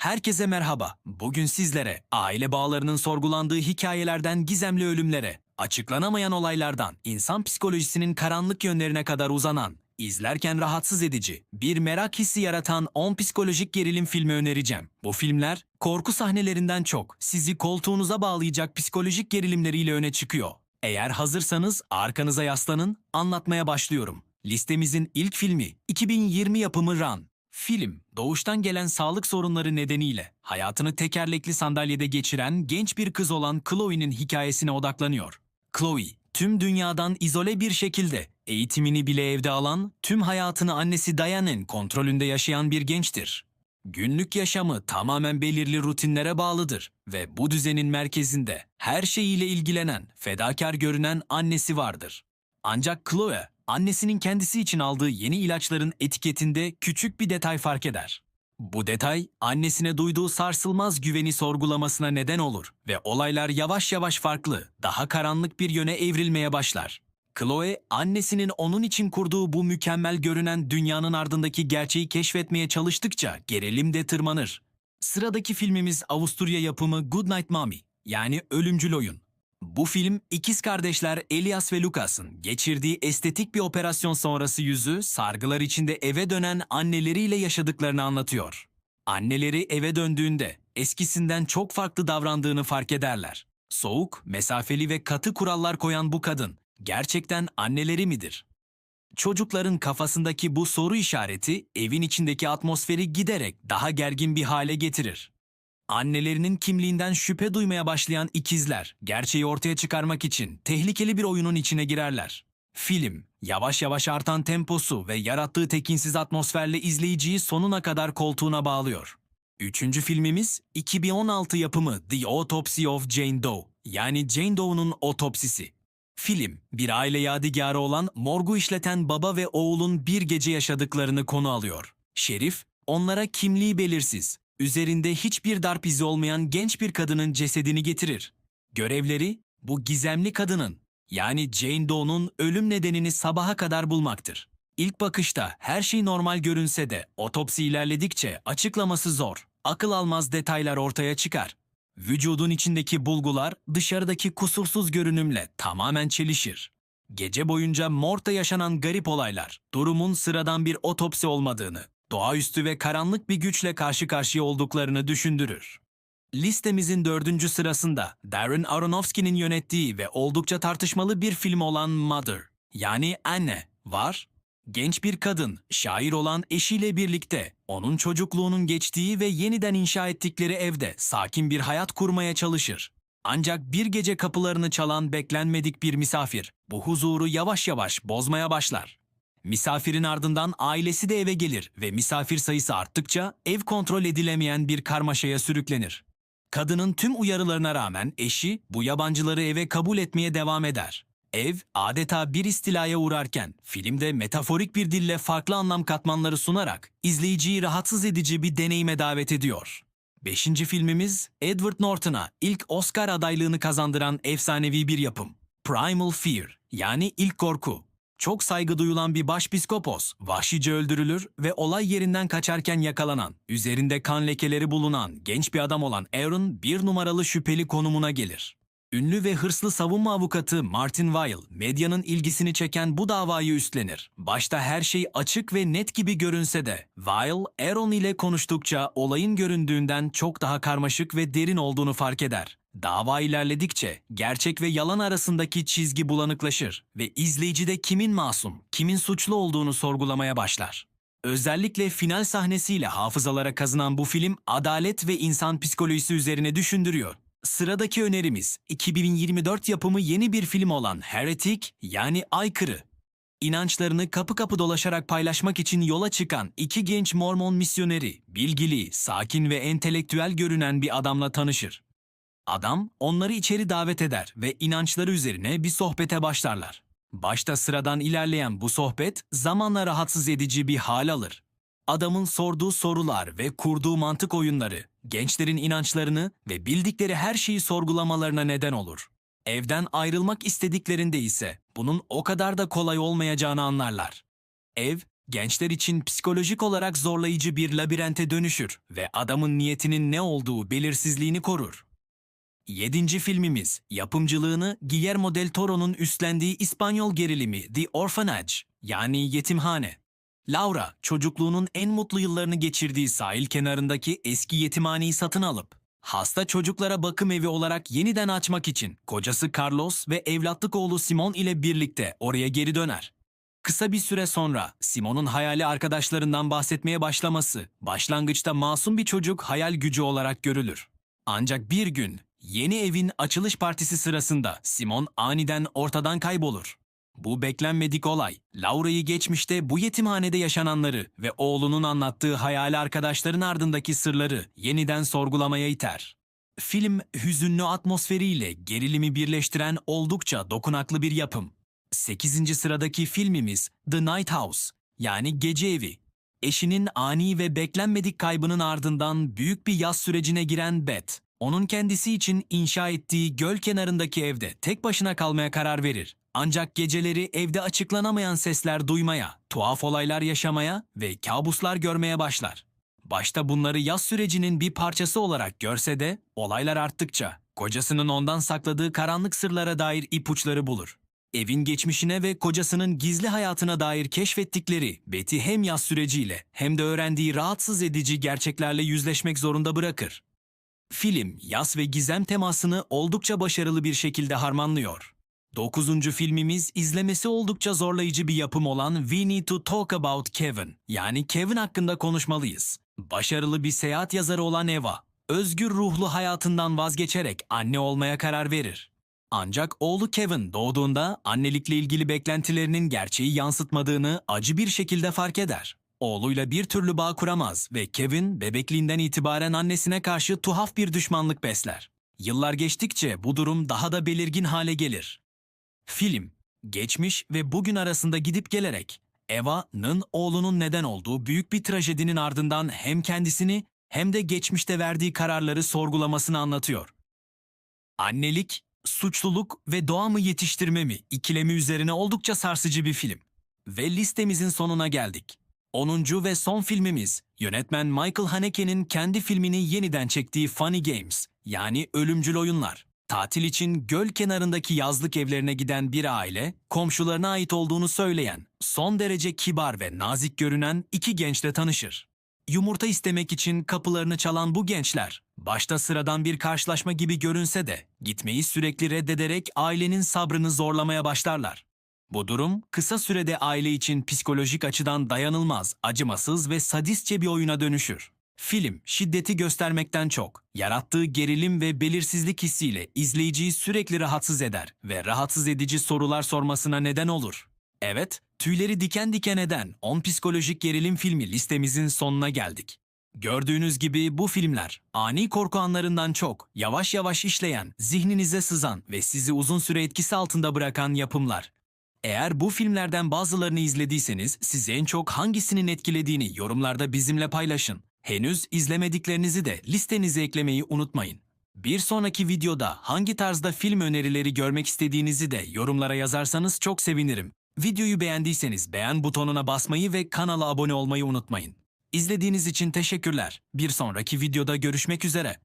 Herkese merhaba. Bugün sizlere aile bağlarının sorgulandığı hikayelerden gizemli ölümlere, açıklanamayan olaylardan insan psikolojisinin karanlık yönlerine kadar uzanan, izlerken rahatsız edici, bir merak hissi yaratan 10 psikolojik gerilim filmi önereceğim. Bu filmler korku sahnelerinden çok sizi koltuğunuza bağlayacak psikolojik gerilimleriyle öne çıkıyor. Eğer hazırsanız arkanıza yaslanın, anlatmaya başlıyorum. Listemizin ilk filmi 2020 yapımı Run. Film, doğuştan gelen sağlık sorunları nedeniyle hayatını tekerlekli sandalyede geçiren genç bir kız olan Chloe'nin hikayesine odaklanıyor. Chloe, tüm dünyadan izole bir şekilde eğitimini bile evde alan, tüm hayatını annesi Diane'in kontrolünde yaşayan bir gençtir. Günlük yaşamı tamamen belirli rutinlere bağlıdır ve bu düzenin merkezinde her şeyiyle ilgilenen, fedakar görünen annesi vardır. Ancak Chloe, annesinin kendisi için aldığı yeni ilaçların etiketinde küçük bir detay fark eder. Bu detay, annesine duyduğu sarsılmaz güveni sorgulamasına neden olur ve olaylar yavaş yavaş farklı, daha karanlık bir yöne evrilmeye başlar. Chloe, annesinin onun için kurduğu bu mükemmel görünen dünyanın ardındaki gerçeği keşfetmeye çalıştıkça gerilim de tırmanır. Sıradaki filmimiz Avusturya yapımı Good Night Mommy, yani Ölümcül Oyun. Bu film ikiz kardeşler Elias ve Lucas'ın geçirdiği estetik bir operasyon sonrası yüzü sargılar içinde eve dönen anneleriyle yaşadıklarını anlatıyor. Anneleri eve döndüğünde eskisinden çok farklı davrandığını fark ederler. Soğuk, mesafeli ve katı kurallar koyan bu kadın gerçekten anneleri midir? Çocukların kafasındaki bu soru işareti evin içindeki atmosferi giderek daha gergin bir hale getirir. Annelerinin kimliğinden şüphe duymaya başlayan ikizler, gerçeği ortaya çıkarmak için tehlikeli bir oyunun içine girerler. Film, yavaş yavaş artan temposu ve yarattığı tekinsiz atmosferle izleyiciyi sonuna kadar koltuğuna bağlıyor. Üçüncü filmimiz 2016 yapımı The Autopsy of Jane Doe, yani Jane Doe'nun otopsisi. Film, bir aile yadigarı olan morgu işleten baba ve oğulun bir gece yaşadıklarını konu alıyor. Şerif, onlara kimliği belirsiz, üzerinde hiçbir darp izi olmayan genç bir kadının cesedini getirir. Görevleri bu gizemli kadının yani Jane Doe'nun ölüm nedenini sabaha kadar bulmaktır. İlk bakışta her şey normal görünse de otopsi ilerledikçe açıklaması zor. Akıl almaz detaylar ortaya çıkar. Vücudun içindeki bulgular dışarıdaki kusursuz görünümle tamamen çelişir. Gece boyunca morgda yaşanan garip olaylar, durumun sıradan bir otopsi olmadığını, doğaüstü ve karanlık bir güçle karşı karşıya olduklarını düşündürür. Listemizin dördüncü sırasında Darren Aronofsky'nin yönettiği ve oldukça tartışmalı bir film olan Mother, yani Anne, var. Genç bir kadın, şair olan eşiyle birlikte onun çocukluğunun geçtiği ve yeniden inşa ettikleri evde sakin bir hayat kurmaya çalışır. Ancak bir gece kapılarını çalan beklenmedik bir misafir bu huzuru yavaş yavaş bozmaya başlar. Misafirin ardından ailesi de eve gelir ve misafir sayısı arttıkça ev kontrol edilemeyen bir karmaşaya sürüklenir. Kadının tüm uyarılarına rağmen eşi bu yabancıları eve kabul etmeye devam eder. Ev adeta bir istilaya uğrarken filmde metaforik bir dille farklı anlam katmanları sunarak izleyiciyi rahatsız edici bir deneyime davet ediyor. Beşinci filmimiz Edward Norton'a ilk Oscar adaylığını kazandıran efsanevi bir yapım. Primal Fear yani ilk korku. Çok saygı duyulan bir başpiskopos vahşice öldürülür ve olay yerinden kaçarken yakalanan, üzerinde kan lekeleri bulunan genç bir adam olan Aaron bir numaralı şüpheli konumuna gelir. Ünlü ve hırslı savunma avukatı Martin Weil, medyanın ilgisini çeken bu davayı üstlenir. Başta her şey açık ve net gibi görünse de, Weil, Aaron ile konuştukça olayın göründüğünden çok daha karmaşık ve derin olduğunu fark eder. Dava ilerledikçe gerçek ve yalan arasındaki çizgi bulanıklaşır ve izleyicide kimin masum, kimin suçlu olduğunu sorgulamaya başlar. Özellikle final sahnesiyle hafızalara kazınan bu film adalet ve insan psikolojisi üzerine düşündürüyor. Sıradaki önerimiz 2024 yapımı yeni bir film olan Heretic yani Aykırı. İnançlarını kapı kapı dolaşarak paylaşmak için yola çıkan iki genç Mormon misyoneri, bilgili, sakin ve entelektüel görünen bir adamla tanışır. Adam onları içeri davet eder ve inançları üzerine bir sohbete başlarlar. Başta sıradan ilerleyen bu sohbet zamanla rahatsız edici bir hal alır. Adamın sorduğu sorular ve kurduğu mantık oyunları gençlerin inançlarını ve bildikleri her şeyi sorgulamalarına neden olur. Evden ayrılmak istediklerinde ise bunun o kadar da kolay olmayacağını anlarlar. Ev, gençler için psikolojik olarak zorlayıcı bir labirente dönüşür ve adamın niyetinin ne olduğu belirsizliğini korur. Yedinci filmimiz, yapımcılığını Guillermo del Toro'nun üstlendiği İspanyol gerilimi The Orphanage yani Yetimhane. Laura, çocukluğunun en mutlu yıllarını geçirdiği sahil kenarındaki eski yetimhaneyi satın alıp, hasta çocuklara bakım evi olarak yeniden açmak için kocası Carlos ve evlatlık oğlu Simon ile birlikte oraya geri döner. Kısa bir süre sonra Simon'un hayali arkadaşlarından bahsetmeye başlaması, başlangıçta masum bir çocuk hayal gücü olarak görülür. Ancak bir gün yeni evin açılış partisi sırasında Simon aniden ortadan kaybolur. Bu beklenmedik olay, Laura'yı geçmişte bu yetimhanede yaşananları ve oğlunun anlattığı hayali arkadaşların ardındaki sırları yeniden sorgulamaya iter. Film, hüzünlü atmosferiyle gerilimi birleştiren oldukça dokunaklı bir yapım. 8. sıradaki filmimiz The Night House yani Gece Evi. Eşinin ani ve beklenmedik kaybının ardından büyük bir yaz sürecine giren Beth, onun kendisi için inşa ettiği göl kenarındaki evde tek başına kalmaya karar verir. Ancak geceleri evde açıklanamayan sesler duymaya, tuhaf olaylar yaşamaya ve kabuslar görmeye başlar. Başta bunları yaz sürecinin bir parçası olarak görse de olaylar arttıkça kocasının ondan sakladığı karanlık sırlara dair ipuçları bulur. Evin geçmişine ve kocasının gizli hayatına dair keşfettikleri Betty hem yaz süreciyle hem de öğrendiği rahatsız edici gerçeklerle yüzleşmek zorunda bırakır. Film, yaz ve gizem temasını oldukça başarılı bir şekilde harmanlıyor. Dokuzuncu filmimiz izlemesi oldukça zorlayıcı bir yapım olan We Need to Talk About Kevin yani Kevin hakkında konuşmalıyız. Başarılı bir seyahat yazarı olan Eva, özgür ruhlu hayatından vazgeçerek anne olmaya karar verir. Ancak oğlu Kevin doğduğunda annelikle ilgili beklentilerinin gerçeği yansıtmadığını acı bir şekilde fark eder. Oğluyla bir türlü bağ kuramaz ve Kevin bebekliğinden itibaren annesine karşı tuhaf bir düşmanlık besler. Yıllar geçtikçe bu durum daha da belirgin hale gelir. Film, geçmiş ve bugün arasında gidip gelerek Eva'nın oğlunun neden olduğu büyük bir trajedinin ardından hem kendisini hem de geçmişte verdiği kararları sorgulamasını anlatıyor. Annelik, suçluluk ve doğa mı yetiştirme mi ikilemi üzerine oldukça sarsıcı bir film. Ve listemizin sonuna geldik. 10. ve son filmimiz yönetmen Michael Haneke'nin kendi filmini yeniden çektiği Funny Games yani Ölümcül Oyunlar. Tatil için göl kenarındaki yazlık evlerine giden bir aile, komşularına ait olduğunu söyleyen, son derece kibar ve nazik görünen iki gençle tanışır. Yumurta istemek için kapılarını çalan bu gençler, başta sıradan bir karşılaşma gibi görünse de gitmeyi sürekli reddederek ailenin sabrını zorlamaya başlarlar. Bu durum kısa sürede aile için psikolojik açıdan dayanılmaz, acımasız ve sadistçe bir oyuna dönüşür. Film, şiddeti göstermekten çok, yarattığı gerilim ve belirsizlik hissiyle izleyiciyi sürekli rahatsız eder ve rahatsız edici sorular sormasına neden olur. Evet, tüyleri diken diken eden 10 psikolojik gerilim filmi listemizin sonuna geldik. Gördüğünüz gibi bu filmler ani korku anlarından çok yavaş yavaş işleyen, zihninize sızan ve sizi uzun süre etkisi altında bırakan yapımlar. Eğer bu filmlerden bazılarını izlediyseniz sizi en çok hangisinin etkilediğini yorumlarda bizimle paylaşın. Henüz izlemediklerinizi de listenize eklemeyi unutmayın. Bir sonraki videoda hangi tarzda film önerileri görmek istediğinizi de yorumlara yazarsanız çok sevinirim. Videoyu beğendiyseniz beğen butonuna basmayı ve kanala abone olmayı unutmayın. İzlediğiniz için teşekkürler. Bir sonraki videoda görüşmek üzere.